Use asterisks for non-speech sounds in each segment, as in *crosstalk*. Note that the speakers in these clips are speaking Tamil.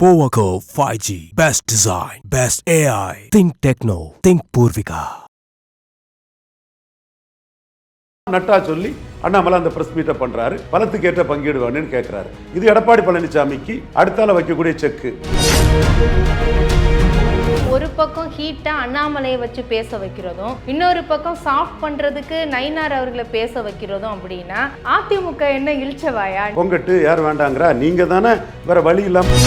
போவகோ five G best design best AI think techno think Poorvika Nadda சொல்லி அண்ணாமலை அந்த பிரஸ் மீட்டை பண்றாரு. பலத்துக்கு ஏற்ற பங்கீடு வேணும்னு கேட்கிறாரு இது எடப்பாடி பழனிசாமிக்கு அடுத்தால வைக்கக்கூடிய செக்கு ஒரு பக்கம் ஹீட்டாக அண்ணாமலையை வச்சு பேச வைக்கிறதும் இன்னொரு பக்கம் சாஃப்ட் பண்ணுறதுக்கு நயினார் அவர்களை பேச வைக்கிறதும் அப்படின்னா அதிமுக என்ன இழிச்சவாயா பொங்கட்டு யார் வேண்டாங்கிறா? நீங்கள் தானே வேற வழி இல்லாமல்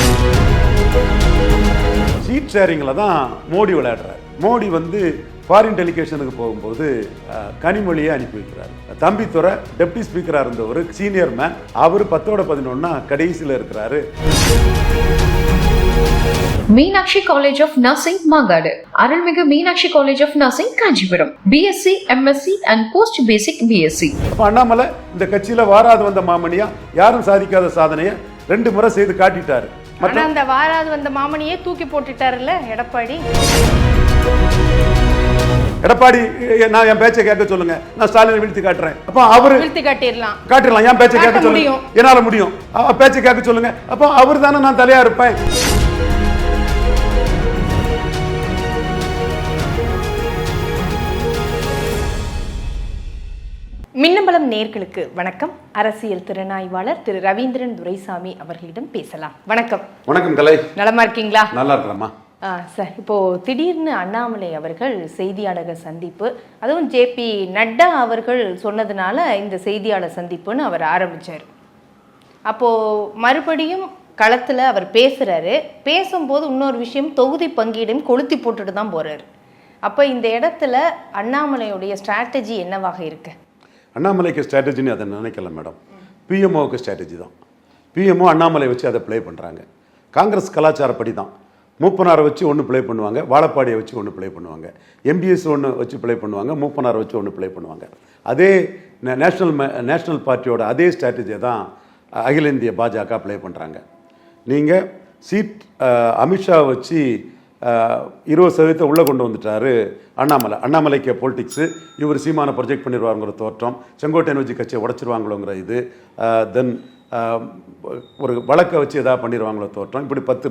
சீட் ஷேரிங்கில் தான் மோடி விளையாடுறாரு. மோடி வந்து ஃபாரின் டெலிகேஷனுக்கு போகும்போது கனிமொழியை அனுப்பி வைக்கிறார். தம்பித்துறை டெப்டி ஸ்பீக்கராக இருந்தவர் சீனியர் மேன் அவர் பத்தோட பதினொன்னா கடைசியில் இருக்கிறாரு. Meenakshi college of nursing Mangadu. Arulmigu Meenakshi college of nursing Kanchipuram. BSc MSc and post basic BSc Annamalai இந்த கட்சியில் வாராது வந்த மாமணியா? யாரும் சாதிக்காத சாதனையை ரெண்டு முறை செய்து காட்டிட்டாரு. ஆனா அந்த வாராது வந்த மாமனியே தூக்கி போட்டுட்டாருல்ல எடப்பாடி? எடப்பாடி நான் என் பேச்சை கேட்க சொல்லுங்க. நான் ஸ்டாலினை வீழ்த்தி காட்டுறேன். அப்போ அவரு வீழ்த்தி காட்டிடலாம். காட்டிடலாம். என் பேச்சை கேட்க சொல்லுங்க. என்னால முடியும். பேச்சை கேட்க சொல்லுங்க. அப்போ அவர் தானே நான் தலையா இருப்பேன். மின்னம்பலம் நேர்களுக்கு வணக்கம். அரசியல் திறனாய்வாளர் திரு ரவீந்திரன் துரைசாமி அவர்களிடம் பேசலாம். வணக்கம். வணக்கம் கலை. நலமா இருக்கீங்களா? நல்லா இருக்கலாமா? ஆ, சார் இப்போ திடீர்னு அண்ணாமலை அவர்கள் செய்தியாளர்கள் சந்திப்பு அதுவும் ஜேபி நட்டா அவர்கள் சொன்னதுனால இந்த செய்தியாளர் சந்திப்புன்னு அவர் ஆரம்பிச்சார். அப்போ மறுபடியும் களத்துல அவர் பேசுறாரு. பேசும்போது இன்னொரு விஷயம் தொகுதி பங்கீடையும் கொளுத்தி போட்டுட்டு தான் போறாரு. அப்போ இந்த இடத்துல அண்ணாமலையுடைய ஸ்ட்ராட்டஜி என்னவாக இருக்கு? அண்ணாமலைக்கு ஸ்ட்ராட்டஜின்னு அதை நினைக்கல மேடம் பிஎம்ஓவுக்கு ஸ்ட்ராட்டஜி தான். பிஎம்ஓ அண்ணாமலை வச்சு அதை ப்ளே பண்ணுறாங்க காங்கிரஸ் கலாச்சாரப்படி தான் மூப்பனாரை வச்சு ஒன்று ப்ளே பண்ணுவாங்க. வாழப்பாடியை வச்சு ஒன்று ப்ளே பண்ணுவாங்க. எம்பிஎஸ் ஒன்று வச்சு ப்ளே பண்ணுவாங்க. மூப்பனாரை வச்சு ஒன்று ப்ளே பண்ணுவாங்க. அதே நேஷ்னல் நேஷனல் நேஷனல் பார்ட்டியோட அதே ஸ்ட்ராட்டஜியை தான் அகில இந்திய பாஜக ப்ளே பண்ணுறாங்க நீங்கள் சீட் அமித்ஷா வச்சு இருபது சதவீதத்தை உள்ளே கொண்டு வந்துட்டாரு அண்ணாமலை. அண்ணாமலைக்கு பொலிட்டிக்ஸு இவர் சீமான ப்ரொஜெக்ட் பண்ணிடுவாங்கிற தோற்றம் செங்கோட்டையன் வச்சு கட்சியை உடச்சிருவாங்களோங்கிற இது தென் ஒரு வழக்கை வச்சு எதாவது பண்ணிடுவாங்களோ தோற்றம். இப்படி பத்து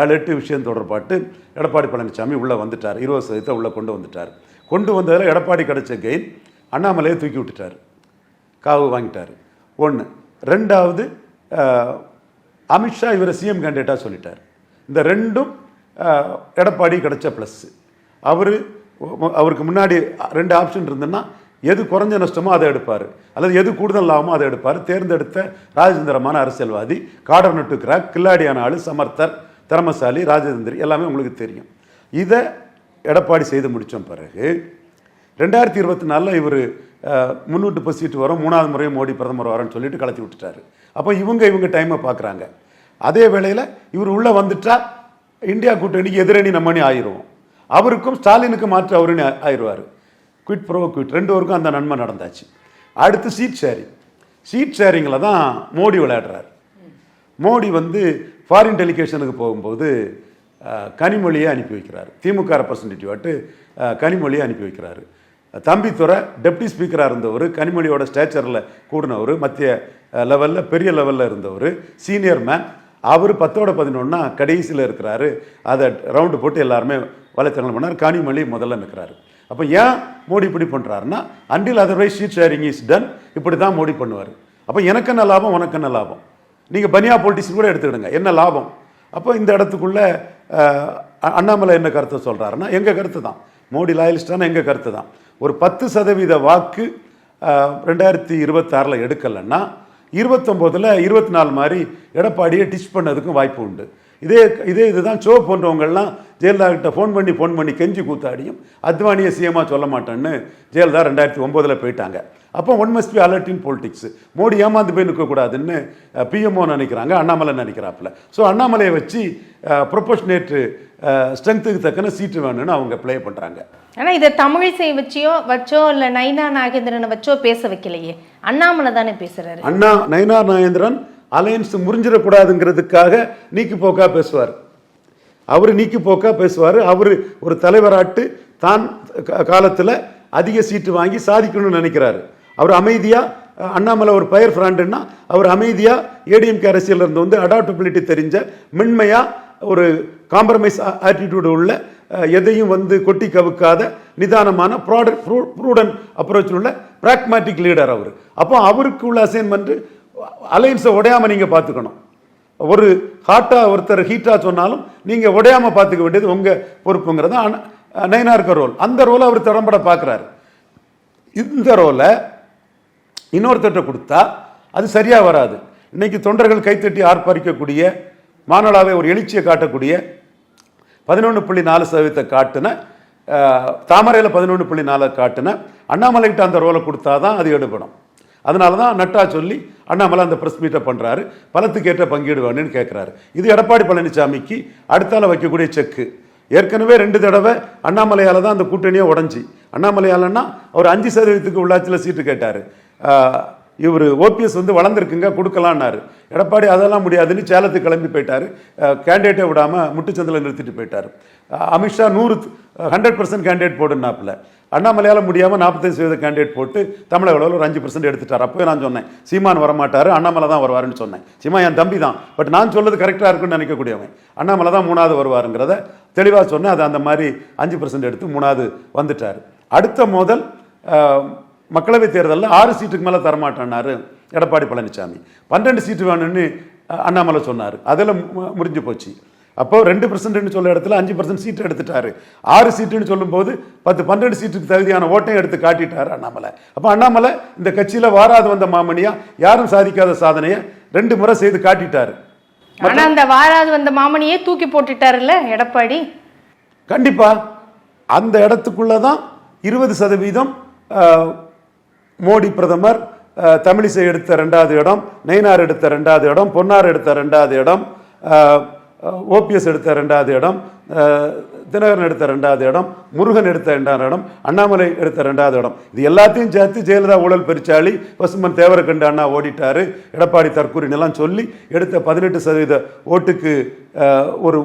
ஏழு எட்டு விஷயம் தொடர்பாட்டு எடப்பாடி பழனிசாமி உள்ளே வந்துட்டார். இருபது சதவீதத்தை உள்ளே கொண்டு வந்துட்டார். கொண்டு வந்ததில் எடப்பாடி கிடைச்ச கெயின் அண்ணாமலையை தூக்கி விட்டுட்டார். காவு வாங்கிட்டார். ஒன்று ரெண்டாவது அமித்ஷா இவரை சிஎம் கேண்டிடேட்டாக சொல்லிட்டார். இந்த ரெண்டும் எடப்பாடி கிடைச்ச ப்ளஸ் அவர் அவருக்கு முன்னாடி ரெண்டு ஆப்ஷன் இருந்ததுன்னா எது குறைஞ்ச நஷ்டமோ அதை எடுப்பார். அல்லது எது கூடுதல் லாபமோ அதை எடுப்பார். தேர்ந்தெடுத்த ராஜதந்திரமான அரசியல்வாதி காடர் நட்டு கிராக் கில்லாடியான ஆளு சமர்த்தர் திறமசாலி ராஜதந்திரி எல்லாமே உங்களுக்கு தெரியும். இதை எடப்பாடி செய்து முடித்த பிறகு ரெண்டாயிரத்தி இருபத்தி நாலில் இவர் முன்னூட்டு பஸ் சீட்டு வரும் மூணாவது முறையும் மோடி பிரதமர் வரேன்னு சொல்லிட்டு கலத்தி விட்டுட்டாரு. அப்போ இவங்க இவங்க டைமை பார்க்குறாங்க அதே வேளையில் இவர் உள்ளே வந்துட்டால் இந்தியா கூட்டணிக்கு எதிரணி நம்மணி ஆயிரும். அவருக்கும் ஸ்டாலினுக்கு மாற்று அவருன்னு ஆயிடுவார். குவிட் ப்ரோ குவிட் ரெண்டு பேருக்கும் அந்த நன்மை நடந்தாச்சு. அடுத்து சீட் ஷேரிங் சீட் ஷேரிங்கில் தான் மோடி விளையாடுறாரு. மோடி வந்து ஃபாரின் டெலிகேஷனுக்கு போகும்போது கனிமொழியை அனுப்பி வைக்கிறார். திமுக ரெப்ரசன்டேட்டிவ் ஆட்டு கனிமொழியை அனுப்பி வைக்கிறார். தம்பித்துறை டெப்டி ஸ்பீக்கராக இருந்தவர் கனிமொழியோட ஸ்டேச்சரில் கூடினவர் மத்திய லெவலில் பெரிய லெவலில் இருந்தவர் சீனியர் மேன் அவர் பத்தோட பதினொன்னா கடைசியில் இருக்கிறாரு. அதை ரவுண்டு போட்டு எல்லாருமே வலைத்தளம் பண்ணார். காணிமொழி முதல்ல நிற்கிறாரு அப்போ ஏன் மோடி இப்படி பண்ணுறாருன்னா until otherwise seat sharing is done இப்படி தான் மோடி பண்ணுவார். அப்போ எனக்கு என்ன லாபம் உனக்கு என்ன லாபம்? நீங்கள் பனியா பொலிட்டிக்ஸ் கூட எடுத்துக்கிடுங்க. என்ன லாபம்? அப்போ இந்த இடத்துக்குள்ள அண்ணாமலை என்ன கருத்தை சொல்கிறாருன்னா எங்கள் கருத்து தான் மோடி லாயலிஸ்டான எங்கள் கருத்து தான் ஒரு பத்து சதவீத வாக்கு ரெண்டாயிரத்தி இருபத்தாறில் எடுக்கலைன்னா இருபத்தொம்போதில் இருபத்தி நாலு மாதிரி எடப்பாடியை டிச் பண்ணதுக்கும் வாய்ப்பு உண்டு. இதே இதே இதுதான் சோ போன்றவங்கள்லாம் ஜெயலலிதா கிட்ட ஃபோன் பண்ணி ஃபோன் பண்ணி கெஞ்சி கூத்தாடியும் அத்வானியை சிஎமாக சொல்ல மாட்டேன்னு ஜெயலலிதா ரெண்டாயிரத்தி ஒம்போதில் போயிட்டாங்க. அப்போ one must be alert in politics Modi ஏமாந்து போய் நிற்கக்கூடாதுன்னு பிஎம்ஓ நினைக்கிறாங்க அண்ணாமலை நினைக்கிறாப்புல. ஸோ அண்ணாமலையை வச்சு ப்ரொபோஷனேட்டு ஸ்ட்ரென்த்துக்கு தக்கன சீட்டு வேணும்னு அவங்க ப்ளே பண்ணுறாங்க ஆனா இதை தமிழிசை வச்சியோ வச்சோ இல்ல நைனா நாகேந்திரனை வச்சோ பேச வைக்கலையே. அண்ணாமலை தானே பேசுறாரு. அண்ணா நயனார் நாகேந்திரன் அலையன்ஸ் முறிஞ்சிடக்கூடாதுங்கிறதுக்காக நீக்கி போக்கா பேசுவார். அவர் நீக்கி போக்கா பேசுவார். அவர் ஒரு தலைவராட்டு தான் காலத்தில் அதிக சீட்டு வாங்கி சாதிக்கணும்னு நினைக்கிறாரு. அமைதியாக அண்ணாமலை ஒரு பயர் ஃப்ராண்டுன்னா அவர் அமைதியாக ஏடிஎம்கே அரசியலில் இருந்து வந்து அடாப்டபிலிட்டி தெரிஞ்ச மென்மையாக ஒரு காம்ப்ரமைஸ் ஆட்டிடியூடு உள்ள எதையும் வந்து கொட்டி கவுக்காத நிதானமான ப்ராடக்ட் ப்ரூடன் அப்ரோச்சில் உள்ள ப்ராக்மேட்டிக் லீடர் அவர். அப்போ அவருக்கு உள்ள அசைன்மெண்ட்டு அலைன்ஸை உடையாம நீங்கள் பார்த்துக்கணும். ஒரு ஹாட்டாக ஒருத்தர் ஹீட்டாக சொன்னாலும் நீங்கள் உடையாம பார்த்துக்க வேண்டியது உங்கள் பொறுப்புங்கிறது அன- இருக்க ரோல் அந்த ரோலை அவர் திறம்பட பார்க்குறாரு. இந்த ரோலை இன்னொருத்தர்கிட்ட கொடுத்தா அது சரியாக வராது. இன்னைக்கு தொண்டர்கள் கைத்தட்டி ஆர்ப்பரிக்கக்கூடிய மாநாளாவை ஒரு எழுச்சியை காட்டக்கூடிய பதினொன்று புள்ளி நாலு சதவீதத்தை காட்டின தாமரையில் பதினொன்று புள்ளி நாலு காட்டின அண்ணாமலைக்கிட்ட அந்த ரோலை கொடுத்தா தான் அது எடுபடும். அதனால தான் நட்டா சொல்லி அண்ணாமலை அந்த ப்ரெஸ் மீட்டை பண்ணுறாரு பலத்துக்கு ஏற்ற பங்கீடு வேணும்னு கேட்குறாரு இது எடப்பாடி பழனிசாமிக்கு அடுத்தால வைக்கக்கூடிய செக்கு ஏற்கனவே ரெண்டு தடவை அண்ணாமலையால் தான் அந்த கூட்டணியே உடஞ்சி அண்ணாமலையாலன்னா அவர் அஞ்சு சதவீதத்துக்கு உள்ளாட்சியில் சீட்டு கேட்டார். இவர் ஓபிஎஸ் வந்து வளர்ந்துருக்குங்க கொடுக்கலான்னாரு. எடப்பாடி அதெல்லாம் முடியாதுன்னு சேலத்துக்கு கிளம்பி போயிட்டாரு. கேண்டிடேட்டை விடாமல் முட்டுச்சந்தில் நிறுத்திட்டு போயிட்டார். அமித்ஷா நூறு ஹண்ட்ரட் பர்சன்ட் கேண்டிடேட் போடுனாப்பில். அண்ணாமலையால் முடியாமல் நாற்பத்தஞ்சு சதவீத கேண்டிடேட் போட்டு தமிழக அளவில் ஒரு அஞ்சு பர்சன்ட் எடுத்துட்டார். அப்போ நான் சொன்னேன் சீமான் வரமாட்டார் அண்ணாமலை தான் வருவாருன்னு சொன்னேன். சீமா என் தம்பி தான். பட் நான் சொல்றது கரெக்டாக இருக்குன்னு நினைக்கக்கூடியவன். அண்ணாமலை தான் மூணாவது வருவாருங்கிறத தெளிவாக சொன்னேன். அது அந்த மாதிரி அஞ்சு பர்சன்ட் எடுத்து மூணாவது வந்துட்டார். அடுத்த மோதல் மக்களவைத் தேர்தலில் ஆறு சீட்டுக்கு மேலே தரமாட்டேன்னாரு எடப்பாடி பழனிசாமி பன்னெண்டு சீட்டு வேணும்னு அண்ணாமலை சொன்னார். அதில் முடிஞ்சு போச்சு. அப்போ ரெண்டு பர்சன்ட்னு சொல்ல இடத்துல அஞ்சு பர்சன்ட் சீட்டு எடுத்துட்டாரு. ஆறு சீட்டுன்னு சொல்லும்போது பத்து பன்னெண்டு சீட்டுக்கு தகுதியான ஓட்டையும் எடுத்து காட்டிட்டாரு அண்ணாமலை. அப்போ அண்ணாமலை இந்த கட்சியில் வாராது வந்த மாமணியா யாரும் சாதிக்காத சாதனையை ரெண்டு முறை செய்து காட்டிட்டாரு. ஆனா அந்த வாராது வந்த மாமனியே தூக்கி போட்டுட்டாருல்ல எடப்பாடி? கண்டிப்பா. அந்த இடத்துக்குள்ள தான் இருபது சதவீதம் மோடி பிரதமர் தமிழிசை எடுத்த ரெண்டாவது இடம் நெய்னார் எடுத்த ரெண்டாவது இடம் பொன்னார் எடுத்த ரெண்டாவது இடம் ஓபிஎஸ் எடுத்த ரெண்டாவது இடம் தினகரன் எடுத்த ரெண்டாவது இடம் முருகன் எடுத்த ரெண்டாவது இடம் அண்ணாமலை எடுத்த ரெண்டாவது இடம். இது எல்லாத்தையும் சேர்த்து ஜெயலலிதா ஊழல் பெருச்சாளி பசுமன் தேவரக்கண்டு அண்ணா ஓடிட்டாரு. எடப்பாடி தற்கூரின் எல்லாம் சொல்லி எடுத்த பதினெட்டு சதவீத ஓட்டுக்கு ஒரு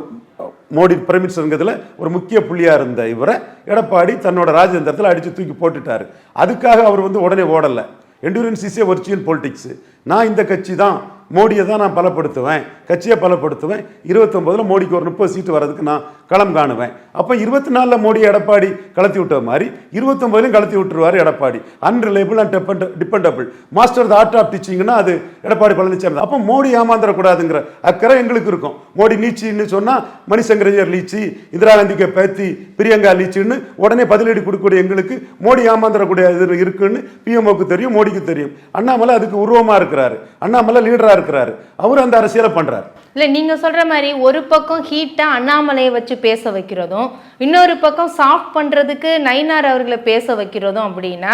மோடி பிரைம் ஒரு முக்கிய புள்ளியாக இருந்த இவரை எடப்பாடி தன்னோட ராஜதந்திரத்தில் அடித்து தூக்கி போட்டுட்டாரு. அதுக்காக அவர் வந்து உடனே ஓடலை. Endurance is a virtual politics நான் இந்த கட்சி தான். மோடியை தான் நான் பலப்படுத்துவேன். கட்சியை பலப்படுத்துவேன். இருபத்தொம்போதில் மோடிக்கு ஒரு முப்பது சீட்டு வர்றதுக்கு நான் களம் காணுவேன். அப்போ இருபத்தி நாலில் மோடி எடப்பாடி கலத்தி விட்ட மாதிரி இருபத்தொம்போதுலையும் கலத்தி விட்டுருவார் Edappadi. Unreliable and dependable master the art of டீச்சிங்னா அது எடப்பாடி பழனிசாமி அப்போ மோடி ஏமாந்துடக்கூடாதுங்கிற அக்கறை எங்களுக்கு இருக்கும். மோடி நீச்சின்னு சொன்னால் மணிசங்கரையர் லீச்சி இந்திரா காந்திக்கு பேத்தி பிரியங்கா லீச்சின்னு உடனே பதிலடி கொடுக்கக்கூடிய எங்களுக்கு மோடி ஏமாந்துடக்கூடிய இது இருக்குன்னு பிஎம்ஓக்கு தெரியும் மோடிக்கு தெரியும். அண்ணாமலை அதுக்கு உருவமாக இருக்கிறாரு. அண்ணாமலை லீடரா இருக்கிறாரு. அவர் அந்த அரசியலை பண்ணுறாரு இல்ல நீங்க சொல்ற மாதிரி ஒரு பக்கம் ஹீட்டா அண்ணாமலையை வச்சு பேச வைக்கிறதும் இன்னொரு பக்கம் சாஃப்ட் பண்றதுக்கு நயினார் அவர்களை பேச வைக்கிறதும் அப்படின்னா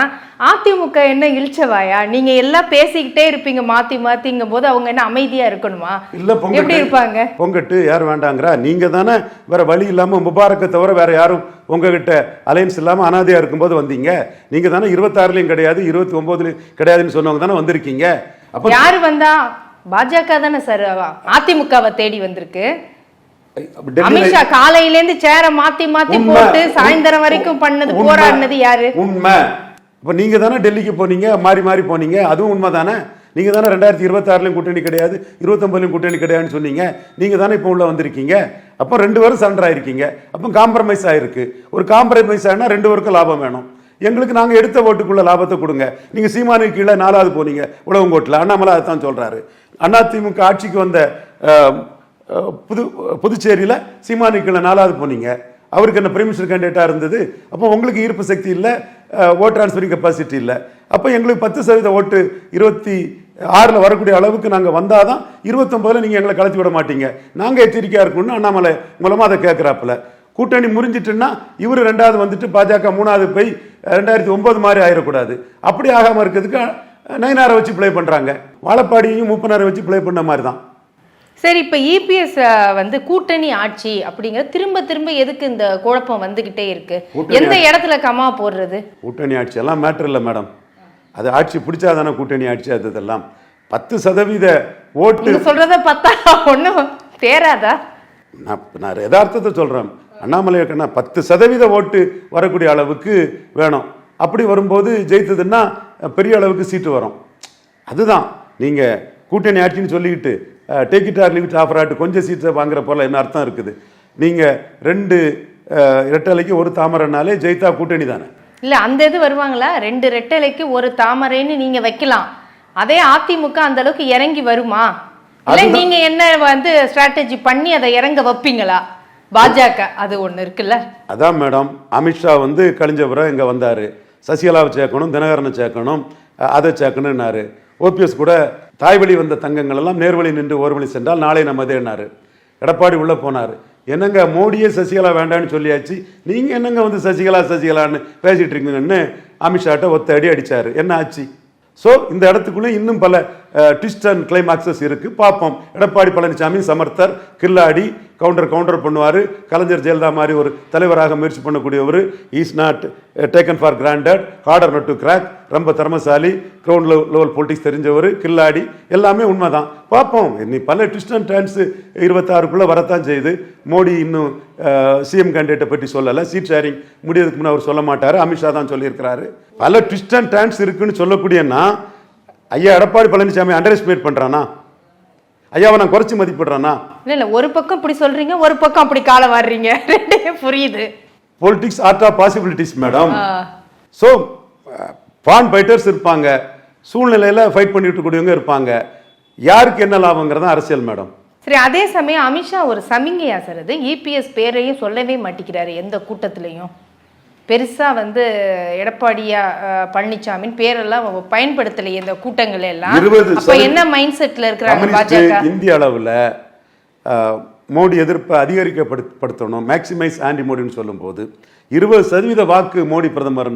அதிமுக என்ன இழிச்சவாயா? நீங்க எல்லாம் பேசிக்கிட்டே இருப்பீங்க மாத்தி மாத்திங்கும் போது அவங்க என்ன அமைதியா இருக்கணுமா? இல்ல எப்படி இருப்பாங்க? பொங்கட்டு யார் வேண்டாங்கிறா? நீங்க தானே வேற வழி இல்லாம முபாரக்கை தவிர வேற யாரும் உங்ககிட்ட அலைன்ஸ் இல்லாம அனாதையா இருக்கும்போது வந்தீங்க. நீங்க தானே இருபத்தாறுலயும் கிடையாது இருபத்தி ஒன்பதுலயும் கிடையாதுன்னு சொன்னவங்க தானே வந்திருக்கீங்க. அப்ப யாரு வந்தா பாஜக தானே சார்? அதிமுகவை தேடி வந்திருக்கு. அமித்ஷா காலையில இருந்து சேர மாத்தி மாத்தி. போட்டு சாயந்தரம் வரைக்கும் பண்ணது. போராடினது யாரு? உண்மை. இப்ப நீங்க தானே டெல்லிக்கு போனீங்க மாறி மாறி போனீங்க. அதுவும் உண்மை தானே. நீங்க தானே ரெண்டாயிரத்தி இருபத்தாறுலையும் கூட்டணி கிடையாது இருபத்தொன்பதுலையும் கூட்டணி கிடையாதுன்னு சொன்னீங்க. நீங்க தானே இப்போ உள்ள வந்திருக்கீங்க. அப்போ ரெண்டு பேரும் சண்டர் ஆயிருக்கீங்க. அப்போ காம்ப்ரமைஸ் ஆயிருக்கு. ஒரு காம்ப்ரமைஸ் ஆனா ரெண்டு பேருக்கும் லாபம் வேணும். எங்களுக்கு நாங்க எடுத்த ஓட்டுக்குள்ள லாபத்தை கொடுங்க. நீங்க சீமானுக்கு கீழே நாலாவது போனீங்க உலகங்கோட்டில் அண்ணாமலை அதான் சொல்றாரு. அதிமுக ஆட்சிக்கு வந்த புது புதுச்சேரியில் சீமானிக்கில் நாலாவது போனீங்க. அவருக்கு என்ன பிரைமினிஸ்டர் கேண்டிடேட்டாக இருந்தது? அப்போ உங்களுக்கு ஈர்ப்பு சக்தி இல்லை ஓட் டிரான்ஸ்ஃபரிங் கெப்பாசிட்டி இல்லை. அப்போ எங்களுக்கு பத்து சதவீத ஓட்டு இருபத்தி ஆறில் வரக்கூடிய அளவுக்கு நாங்கள் வந்தால் தான் இருபத்தொம்பதில் நீங்கள் எங்களை கலத்தி விட மாட்டீங்க. நாங்கள் எச்சரிக்கையாக இருக்கணும்னு அண்ணாமலை மூலமாக அதை கேட்குறாப்புல கூட்டணி முறிஞ்சிட்டுன்னா இவர் ரெண்டாவது வந்துட்டு பாஜக மூணாவது போய் ரெண்டாயிரத்தி ஒம்பது மாதிரி ஆயிடக்கூடாது அப்படி ஆகாமல் இருக்கிறதுக்கு நயனாரை வச்சு ப்ளே பண்ணுறாங்க வாழப்பாடியையும் மூப்பனாரை வச்சு ப்ளே பண்ண மாதிரி தான் சரி இப்ப இபிஎஸ் வந்து கூட்டணி ஆட்சி அப்படிங்கிற திரும்ப திரும்ப எதுக்கு இந்த குழப்பம் வந்துகிட்டே இருக்கு? எந்த இடத்துல கமா போடுறது? கூட்டணி ஆட்சி எல்லாம் மேட்டர் இல்லை மேடம் அது ஆட்சி பிடிச்சாதானே கூட்டணி ஆட்சி அது இதெல்லாம். பத்து சதவீத ஓட்டு. நீங்க சொல்றத பார்த்தா ஒண்ணும் தேராதா நான் நான் யதார்த்தத்தை சொல்கிறேன் அண்ணாமலை கண்ணா பத்து சதவீத ஓட்டு வரக்கூடிய அளவுக்கு வேணும். அப்படி வரும்போது ஜெயித்ததுன்னா பெரிய அளவுக்கு சீட்டு வரும். அதுதான். நீங்கள் கூட்டணி ஆட்சின்னு சொல்லிக்கிட்டு take it or limit offer ஆட்டு கொஞ்சம் சீட்டை வாங்குற போல என்ன அர்த்தம் இருக்குது? நீங்கள் ரெண்டு இரட்டலைக்கு ஒரு தாமரைனாலே ஜெயித்தா கூட்டணி தானே? இல்ல அந்த இது வருவாங்களா? ரெண்டு ரெட்டலைக்கு ஒரு தாமரைன்னு நீங்க வைக்கலாம். அதே அதிமுக அந்த அளவுக்கு இறங்கி வருமா? இல்ல அதுதான். நீங்க என்ன வந்து ஸ்ட்ராட்டஜி பண்ணி அதை இறங்க வைப்பீங்களா? பாஜக அது ஒண்ணு இருக்குல்ல? அதான் மேடம். அமித்ஷா வந்து கழிஞ்சபுரம் இங்கே வந்தார். சசிகலாவை சேர்க்கணும் தினகரனை சேர்க்கணும் அதை சேர்க்கணும்னாரு. ஓபிஎஸ் கூட தாய்வழி வந்த தங்கங்கள் எல்லாம் நேர்வழி நின்று ஓர்வழி சென்றால் நாளை நமதேனாரு எடப்பாடி உள்ளே போனார். என்னங்க மோடியே சசிகலா வேண்டாம்னு சொல்லியாச்சு? நீங்கள் என்னங்க வந்து சசிகலா சசிகலான்னு பேசிகிட்டு இருக்கீங்கன்னு அமித்ஷாட்ட ஒத்த அடி அடித்தார் என்ன ஆச்சு? ஸோ இந்த இடத்துக்குள்ளே இன்னும் பல ட்விஸ்ட் அண்ட் கிளைமாக்சஸ் இருக்குது பார்ப்போம். எடப்பாடி பழனிசாமி சமர்த்தர் கில்லாடி கவுண்டர் கவுண்டர் பண்ணுவார். கலைஞர் ஜெயலலிதா மாதிரி ஒரு தலைவராக முயற்சி பண்ணக்கூடியவர். Is not taken for granted harder nut to crack ரொம்ப திறமசாலி. கிரவுண்ட் லெவல் பொலிட்டிக்ஸ் தெரிஞ்சவர். கில்லாடி. எல்லாமே உண்மைதான். பார்ப்போம். இனி பல ட்விஸ்ட் அண்ட் டர்ன்ஸ் இருபத்தாறுக்குள்ளே வரத்தான் செய்யுது. மோடி இன்னும் சிஎம் கேண்டிடேட்டை பற்றி சொல்லலை. சீட் ஷேரிங் முடியறதுக்கு முன்னே அவர் சொல்ல மாட்டார். அமித்ஷா தான் சொல்லியிருக்கிறாரு. பல ட்விஸ்ட் அண்ட் டர்ன்ஸ் இருக்குன்னு சொல்லக்கூடியன்னா ஐயா எடப்பாடி பழனிசாமி அண்டர் எஸ்டிமேட் பண்ணுறானா ஐயாவை நான் குறைச்சி மதிப்பிடுறானா? இல்ல இல்ல ஒரு பக்கம் இப்படி சொல்றீங்க ஒரு பக்கம் அப்படி காலை வாடுறீங்க *laughs* ரெண்டே புரியுது. Politics art of possibilities madam. So born fighters இருப்பாங்க. சூழ்நிலையில் ஃபைட் பண்ணிட்டு இருக்கக்கூடியவங்க இருப்பாங்க. யாருக்கு என்ன லாபங்கிறது அரசியல் மேடம் சரி அதே சமயம் அமித்ஷா ஒரு சமிங்கையா சார் அது? இபிஎஸ் பேரையும் சொல்லவே மாட்டேங்கிறாரு எந்த கூட்டத்திலையும். பெருசா வந்து எடப்பாடியா பழனிசாமின் பேரெல்லாம் பயன்படுத்தலையே இந்த கூட்டங்கள் எல்லாம். அப்ப என்ன மைண்ட் செட்ல இருக்கிறாங்க பாஜக? இந்திய அளவில் மோடி எதிர்ப்பை அதிகரிக்கப்படுத்தணும் மேக்சிமைஸ் ஆன்டி மோடின்னு சொல்லும்போது இருபது சதவீத வாக்கு மோடி பிரதமர்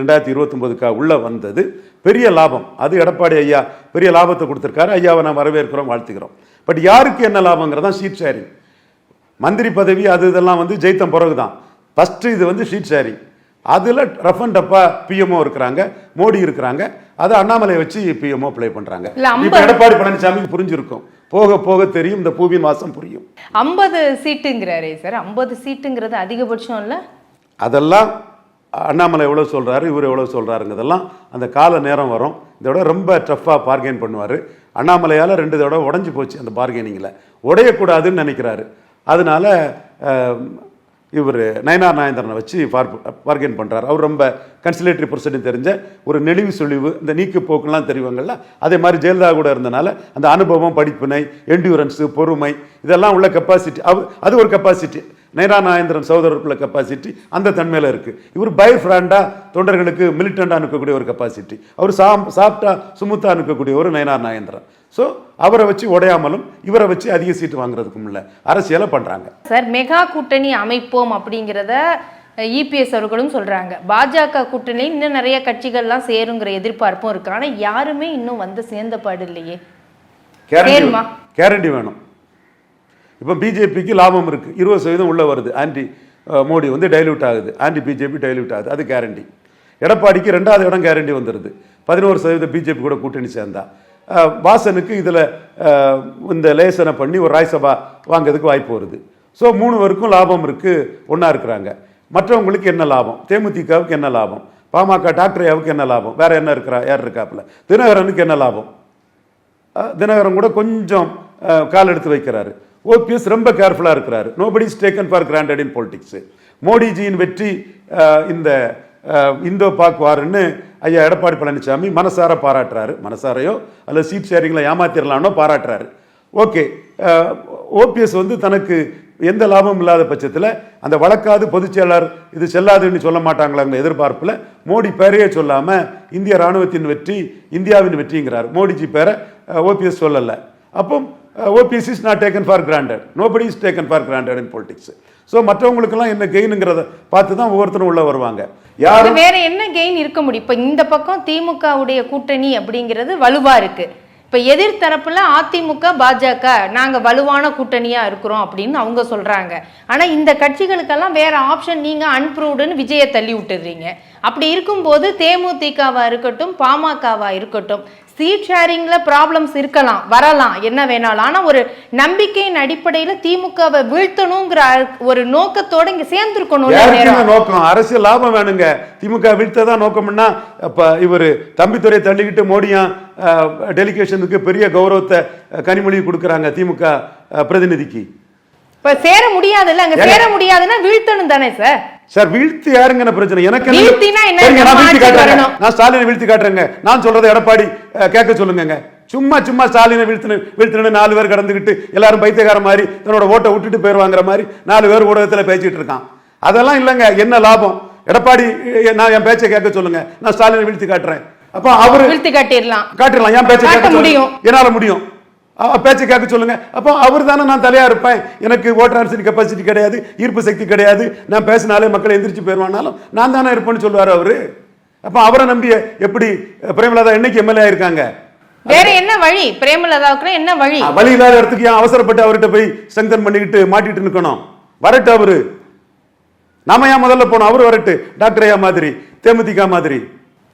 ரெண்டாயிரத்தி இருபத்தொம்போதுக்கா உள்ள வந்தது. பெரிய லாபம். அது எடப்பாடி ஐயா பெரிய லாபத்தை கொடுத்துருக்காரு. ஐயாவை நான் வரவேற்கிறோம் வாழ்த்துக்கிறோம் பட் யாருக்கு என்ன லாபங்கிறதான் ஷீட் ஷேரிங் மந்திரி பதவி அது இதெல்லாம் வந்து ஜெயித்தம் பிறகு தான் ஃபஸ்ட்டு இது வந்து ஷீட் ஷேரிங் அதில் ரஃப் அண்ட் டப்பா பிஎம்ஓ இருக்கிறாங்க மோடி இருக்கிறாங்க. அதை அண்ணாமலை வச்சு பிஎம்ஓ ப்ளே ஐம்பது- இப்போ எடப்பாடி பழனிசாமிக்கு புரிஞ்சிருக்கும். போக போக தெரியும் இந்த பூவின் வாசம் புரியும். ஐம்பது சீட்டுங்கிறாரே சார். ஐம்பது சீட்டுங்கிறது அதிகபட்சம் இல்ல? அதெல்லாம் அண்ணாமலை எவ்வளோ சொல்கிறாரு இவர் எவ்வளோ சொல்கிறாருங்கிறதெல்லாம் அந்த கால நேரம் வரும். இதோட ரொம்ப டஃப்பாக பார்கெயின் பண்ணுவார். அண்ணாமலையால் ரெண்டு தடவை உடஞ்சி போச்சு அந்த பார்கெனிங்கில் உடையக்கூடாதுன்னு நினைக்கிறாரு. அதனால இவர் நயனார் நாயந்திரனை வச்சு பார்கெயின் பண்ணுறாரு அவர் ரொம்ப கன்சிலேட்டரி பர்சன்ட் தெரிஞ்ச ஒரு நெளிவு சுழிவு இந்த நீக்கு போக்குலாம் தெரியுவாங்கல்ல அதே மாதிரி ஜெயலலிதா கூட இருந்தனால அந்த அனுபவம் படிப்பினை என்டியூரன்ஸு பொறுமை இதெல்லாம் உள்ள கெப்பாசிட்டி அவ அது ஒரு கெப்பாசிட்டி நயனா நாயந்திரன் சகோதரருக்குள்ள கெப்பாசிட்டி அந்த தன்மையில் இருக்குது இவர் பை ஃப்ராண்டாக தொண்டர்களுக்கு மிலிட்டண்டாக அனுப்பக்கூடிய ஒரு கெப்பாசிட்டி அவர் சாம் சாப்பிட்டா சுமுத்தாக அனுப்பக்கூடிய ஒரு நயனார் நாயந்திரன். ஸோ அவரை வச்சு உடையாமலும் இவரை வச்சு அதிக சீட்டு வாங்குறதுக்கும் இல்லை. அரசியலை பண்ணுறாங்க சார் மெகா கூட்டணி அமைப்போம் அப்படிங்கிறத இபிஎஸ் அவர்களும் சொல்றாங்க. பாஜக கூட்டணி இன்னும் நிறைய கட்சிகள்லாம் சேருங்கிற எதிர்பார்ப்பும் இருக்கு. ஆனா யாருமே இன்னும் வந்து சேர்ந்த பாடு இல்லையே. கேரண்டி வேணும். இப்போ பிஜேபிக்கு லாபம் இருக்குது இருபது சதவீதம் உள்ள வருது. ஆன்டி மோடி வந்து டைல்யூட் ஆகுது. ஆன்டி பிஜேபி டைல்யூட் ஆகுது. அது கேரண்டி. எடப்பாடிக்கு ரெண்டாவது இடம் கேரண்டி வந்துடுது பதினோரு சதவீதம் பிஜேபி கூட கூட்டணி சேர்ந்தா. வாசனுக்கு இதில் இந்த லேசனை பண்ணி ஒரு ராய்சபா வாங்குறதுக்கு வாய்ப்பு வருது. ஸோ மூணு பேருக்கும் லாபம் இருக்குது ஒன்றா இருக்கிறாங்க. மற்றவங்களுக்கு என்ன லாபம்? தேமுதிகவுக்கு என்ன லாபம்? பாமக டாக்டரையாவுக்கு என்ன லாபம்? வேறு என்ன இருக்கிறா? யார் இருக்காப்புல? தினகரனுக்கு என்ன லாபம்? தினகரன் கூட கொஞ்சம் கால் எடுத்து வைக்கிறாரு. ஓபிஎஸ் ரொம்ப கேர்ஃபுல்லாக இருக்கிறாரு. Nobody is taken for granted in politics மோடிஜியின் வெற்றி இந்த இந்தோ பாக் வாருன்னு ஐயா எடப்பாடி பழனிசாமி மனசார பாராட்டுறாரு. மனசாரையோ அல்லது சீட் ஷேரிங்கில் ஏமாத்திரலாம்னோ பாராட்டுறாரு. ஓகே ஓபிஎஸ் வந்து தனக்கு எந்த லாபமும் இல்லாத பட்சத்தில் அந்த வழக்காது பொதுச்செயலாளர் இது செல்லாதுன்னு சொல்ல மாட்டாங்களாங்க எதிர்பார்ப்பில் மோடி பேரையே சொல்லாமல் இந்திய ராணுவத்தின் வெற்றி இந்தியாவின் வெற்றிங்கிறார். மோடிஜி பேரை ஓபிஎஸ் சொல்லலை. அப்போ OPS is not taken for granted nobody is taken for granted in politics so மற்றவங்களுக்கெல்லாம் என்ன கெயினுங்கிறத பார்த்து தான் ஒவ்வொருத்தரும் உள்ள வருவாங்க. யாரும் வேற என்ன கெயின் இருக்க முடியும்? இப்ப இந்த பக்கம் திமுகவுடைய கூட்டணி அப்படிங்கிறது வலுவா இருக்கு. இப்ப எதிர்த்தரப்புல அதிமுக பாஜக நாங்க வலுவான கூட்டணியா இருக்கிறோம் அப்படின்னு அவங்க சொல்றாங்க. ஆனா இந்த கட்சிகளுக்கெல்லாம் வேற ஆப்ஷன் நீங்க அன்ப்ரூவ்டுன்னு விஜயை தள்ளி விட்டுறீங்க அப்படி இருக்கும்போது தேமுதிகவா இருக்கட்டும் பாமகவா இருக்கட்டும் சீட் ஷேரிங்ல ப்ராப்ளம்ஸ் இருக்கலாம் வரலாம் என்ன வேணாலும். ஆனா ஒரு நம்பிக்கையின் அடிப்படையில திமுகவை வீழ்த்தணுங்கிற ஒரு நோக்கத்தோட இங்க சேர்ந்திருக்கணும் நோக்கம்? அரசியல் லாபம் வேணுங்க. திமுக வீழ்த்ததான் நோக்கம்னா அப்ப இவர் தம்பித்துறை தள்ளிக்கிட்டு மோடியா டெலிகேஷனுக்கு பெரிய கௌரவத்தை கனிமொழி கொடுக்குறாங்க திமுக பிரதிநிதிக்கு. இப்ப சேர முடியாதுல்ல அங்க சேர முடியாதுன்னா வீழ்த்தணும் தானே சார் சார் வீழ்த்தி யாருங்க பிரச்சனை? எனக்கு வீழ்த்தினா என்ன? நான் வீழ்த்தி வரணும். நான் ஸ்டாலினை வீழ்த்தி காட்டுறேங்க. நான் சொல்றதை எடப்பாடி கேட்க சொல்லுங்கங்க. சும்மா சும்மா ஸ்டாலினை வீழ்த்தின வீழ்த்தினு நாலு பேர் கடந்துக்கிட்டு எல்லாரும் பைத்தியக்கார மாதிரி தன்னோட ஓட்டை விட்டுட்டு போயிருவாங்கிற மாதிரி நாலு பேர் ஊடகத்துல பேசிட்டு இருக்கான். அதெல்லாம் இல்லைங்க. என்ன லாபம்? எடப்பாடி நான் என் பேச்சை கேட்க சொல்லுங்க. நான் ஸ்டாலினை வீழ்த்தி காட்டுறேன். அப்ப அவரு வீழ்த்தி காட்டிடலாம். காட்டிடலாம். என் பேச்சை கேட்க முடியும். என்னால முடியும். பேச்சை கேட்க சொல்லுங்க. அப்போ அவர் தானே நான் தலையா இருப்பேன். எனக்கு ஓட்டர் அரசியல் கெப்பாசிட்டி கிடையாது ஈர்ப்பு சக்தி கிடையாது. நான் பேசினாலே மக்கள் எந்திரிச்சு போயிருவானாலும் நான் தானே இருப்பேன்னு சொல்லுவார் அவரு. அப்போ அவரை நம்பி எப்படி பிரேமலதா என்னைக்கு எம்எல்ஏ இருக்காங்க வேற என்ன வழி? பிரேமலதாவுக்கு என்ன வழி? வழி இல்லாத இடத்துக்கு ஏன் அவசரப்பட்டு அவர்கிட்ட போய் ஸ்ட்ரெங்தன் பண்ணிக்கிட்டு மாட்டிட்டு நிக்கணும்? வரட்டு அவரு. நாம ஏன் முதல்ல போனோம்? அவரு வரட்டு. டாக்டர் ஐயா மாதிரி தேமுதிக மாதிரி.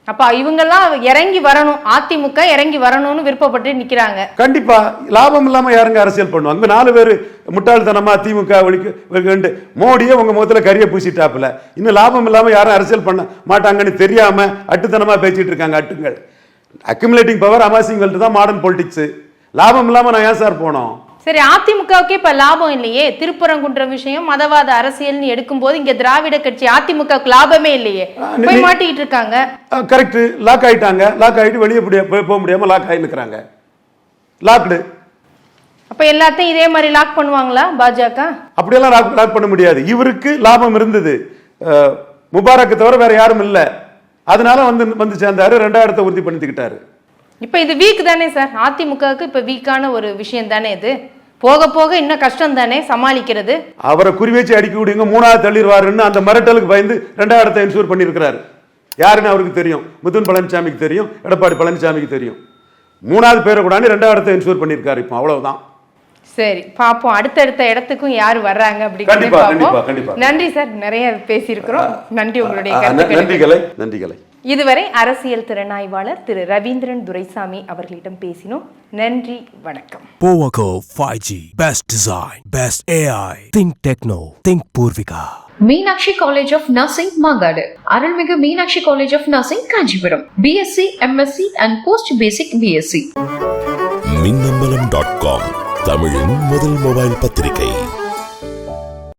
அப்ப இவங்கெல்லாம் இறங்கி வரணும் அதிமுக இறங்கி வரணும்னு விருப்பப்பட்டு நிக்கிறாங்க. கண்டிப்பா. லாபம் இல்லாம யாருங்க அரசியல் பண்ணுவாங்க அந்த நாலு பேர் முட்டாள்தனமா திமுக ஒழிக்க மோடியே உங்க முகத்துல கரிய பூசிட்டாப்புல. இன்னும் லாபம் இல்லாம யாரும் அரசியல் பண்ண மாட்டாங்கன்னு தெரியாம அட்டுத்தனமா பேசிட்டு இருக்காங்க அட்டுங்கள். அக்யூமுலேட்டிங் பவர் அமாசிங்கள்ட்டு தான் மாடர்ன் பொலிட்டிக்ஸ் லாபம் இல்லாம நான் ஏன் சார் போனோம்? சரி அதிமுகவுக்கு இப்ப லாபம் இல்லையே? திருப்பரங்குன்ற விஷயம் மதவாத அரசியல்னு எடுக்கும்போது இங்க திராவிட கட்சி அதிமுகவுக்கு லாபமே இல்லையே? போய் மாட்டிக்கிட்டு இருக்காங்க. கரெக்ட் லாக் ஆயிட்டாங்க. லாக் ஆயிட்டு வெளியே போக முடியாம லாக் ஆகி நிற்கிறாங்க லாக்டு அப்ப எல்லாத்தையும் இதே மாதிரி லாக் பண்ணுவாங்களா பாஜக? அப்படியெல்லாம் லாக் லாக் பண்ண முடியாது. இவருக்கு லாபம் இருந்தது. முபாரக்கை தவிர வேற யாரும் இல்லை. அதனால வந்து வந்து சேர்ந்தாரு. ரெண்டாயிரத்தை உறுதி பண்ணிக்கிட்டாரு இப்ப இது வீக் தானே சார் அதிமுகவுக்கு இப்ப வீக்கான ஒரு விஷயம் தானே இது? போக போக இன்னும் கஷ்டம் தானே சமாளிக்கிறது? அவரை குறி வச்சு அடிக்க விடுங்க மூணாவது தள்ளிடுவாருன்னு அந்த மிரட்டலுக்கு பயந்து ரெண்டாயிரத்தை இன்சூர் பண்ணியிருக்கிறாரு. யாருன்னு அவருக்கு தெரியும். முத்துன் பழனிசாமிக்கு தெரியும் எடப்பாடி பழனிசாமிக்கு தெரியும். மூணாவது பேரை கூடாது ரெண்டாயிரத்தை இன்சூர் பண்ணியிருக்காரு இப்போ அவ்வளவுதான். சரி பாப்போம் அடுத்தடுத்த இடத்துக்கும் யார் வர்றாங்க அப்படிங்கிறத கண்டிப்பா, கண்டிப்பா, பார்ப்போம். கண்டிப்பா. நன்றி சார் நிறைய பேசியிருக்கிறோம். நன்றி உங்களுடைய நன்றிகளை நன்றிகளை. இதுவரை அரசியல் திறனாய்வாளர் திரு ரவீந்திரன் துரைசாமி அவர்களிடம் பேசினோம் நன்றி வணக்கம் Powaco 5G. Best design. Best AI. Think techno. Think Purvika. Meenakshi college of nursing Mangadu Arulmigu Meenakshi college of nursing Kanchipuram BSc MSc and post basic BSc Minnambalam dot com தமிழின் முதல் மொபைல் பத்திரிகை